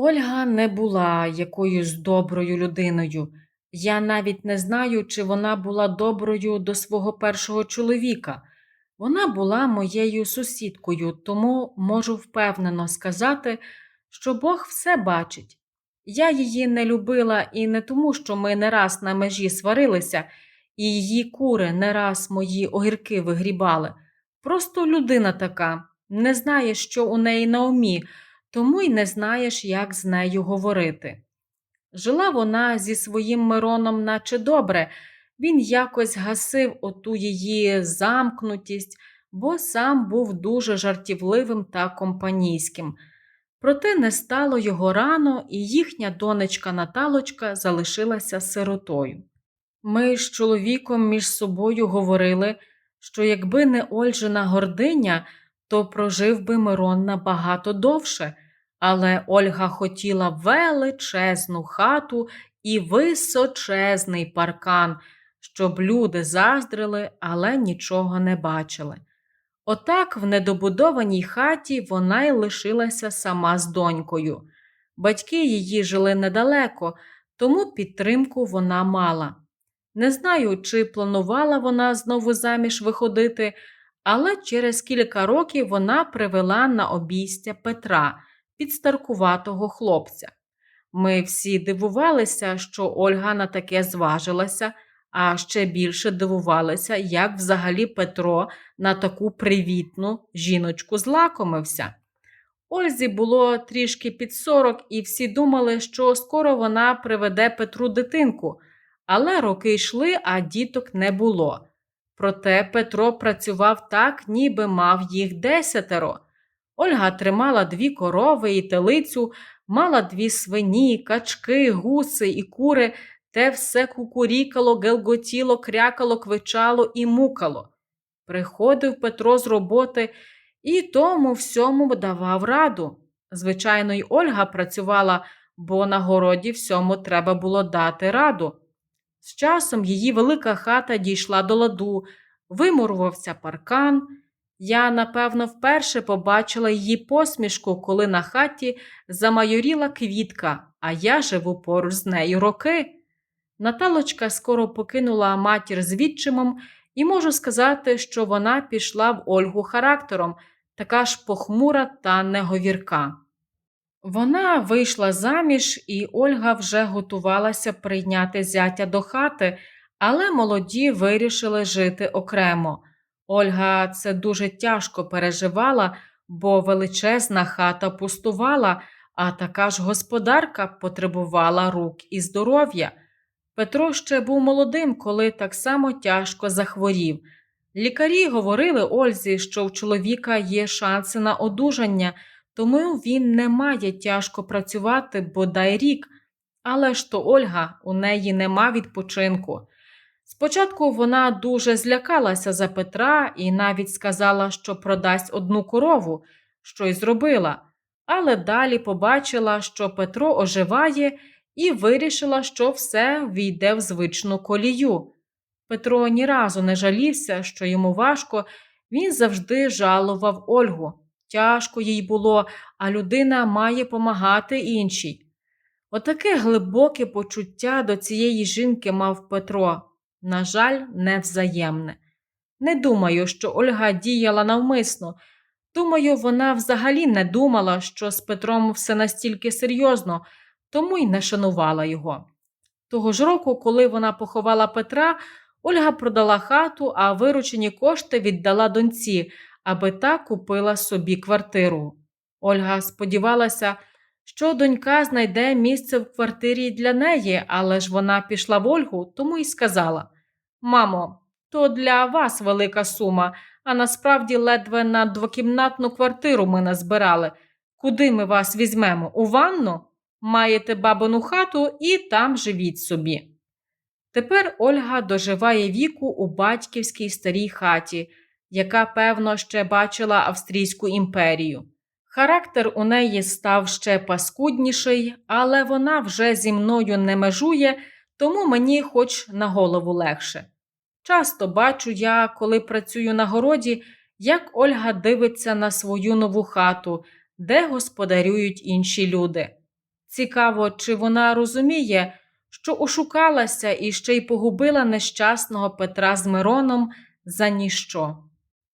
Ольга не була якоюсь доброю людиною. Я навіть не знаю, чи вона була доброю до свого першого чоловіка. Вона була моєю сусідкою, тому можу впевнено сказати, що Бог все бачить. Я її не любила і не тому, що ми не раз на межі сварилися, і її кури не раз мої огірки вигрібали. Просто людина така, не знає, що у неї на умі, тому й не знаєш, як з нею говорити. Жила вона зі своїм Мироном, наче добре, він якось гасив оту її замкнутість, бо сам був дуже жартівливим та компанійським. Проте не стало його рано, і їхня донечка Наталочка залишилася сиротою. Ми з чоловіком між собою говорили, що якби не Ольжина гординя, то прожив би Мирон набагато довше, але Ольга хотіла величезну хату і височезний паркан, щоб люди заздрили, але нічого не бачили. Отак в недобудованій хаті вона й лишилася сама з донькою. Батьки її жили недалеко, тому підтримку вона мала. Не знаю, чи планувала вона знову заміж виходити, але через кілька років вона привела на обійстя Петра, підстаркуватого хлопця. Ми всі дивувалися, що Ольга на таке зважилася, а ще більше дивувалися, як взагалі Петро на таку привітну жіночку злакомився. Ользі було трішки під сорок, і всі думали, що скоро вона приведе Петру дитинку, але роки йшли, а діток не було. Проте Петро працював так, ніби мав їх десятеро. Ольга тримала дві корови і телицю, мала дві свині, качки, гуси і кури, те все кукурікало, гелготіло, крякало, квичало і мукало. Приходив Петро з роботи і тому всьому давав раду. Звичайно, й Ольга працювала, бо на городі всьому треба було дати раду. З часом її велика хата дійшла до ладу, вимурвався паркан. Я, напевно, вперше побачила її посмішку, коли на хаті замайоріла квітка, а я живу поруч з нею роки. Наталочка скоро покинула матір з відчимом, і можу сказати, що вона пішла в Ольгу характером, така ж похмура та неговірка. Вона вийшла заміж, і Ольга вже готувалася прийняти зятя до хати, але молоді вирішили жити окремо. Ольга це дуже тяжко переживала, бо величезна хата пустувала, а така ж господарка потребувала рук і здоров'я. Петро ще був молодим, коли так само тяжко захворів. Лікарі говорили Ользі, що в чоловіка є шанси на одужання, тому він не має тяжко працювати бодай рік. Але ж то Ольга у неї нема відпочинку. Спочатку вона дуже злякалася за Петра і навіть сказала, що продасть одну корову, що й зробила, але далі побачила, що Петро оживає, і вирішила, що все війде в звичну колію. Петро ні разу не жалівся, що йому важко, він завжди жалував Ольгу. Тяжко їй було, а людина має помагати іншій. Отаке глибоке почуття до цієї жінки мав Петро на жаль, невзаємне. Не думаю, що Ольга діяла навмисно. Думаю, вона взагалі не думала, що з Петром все настільки серйозно, тому й не шанувала його. Того ж року, коли вона поховала Петра, Ольга продала хату, а виручені кошти віддала доньці, аби та купила собі квартиру. Ольга сподівалася, що донька знайде місце в квартирі для неї, але ж вона пішла в Ольгу, тому й сказала: Мамо, то для вас велика сума, а насправді ледве на двокімнатну квартиру ми назбирали. Куди ми вас візьмемо? У ванну? Маєте бабину хату і там живіть собі. Тепер Ольга доживає віку у батьківській старій хаті, яка, певно, ще бачила Австрійську імперію. Характер у неї став ще паскудніший, але вона вже зі мною не межує, тому мені хоч на голову легше. Часто бачу я, коли працюю на городі, як Ольга дивиться на свою нову хату, де господарюють інші люди. Цікаво, чи вона розуміє, що ошукалася і ще й погубила нещасного Петра з Мироном за ніщо.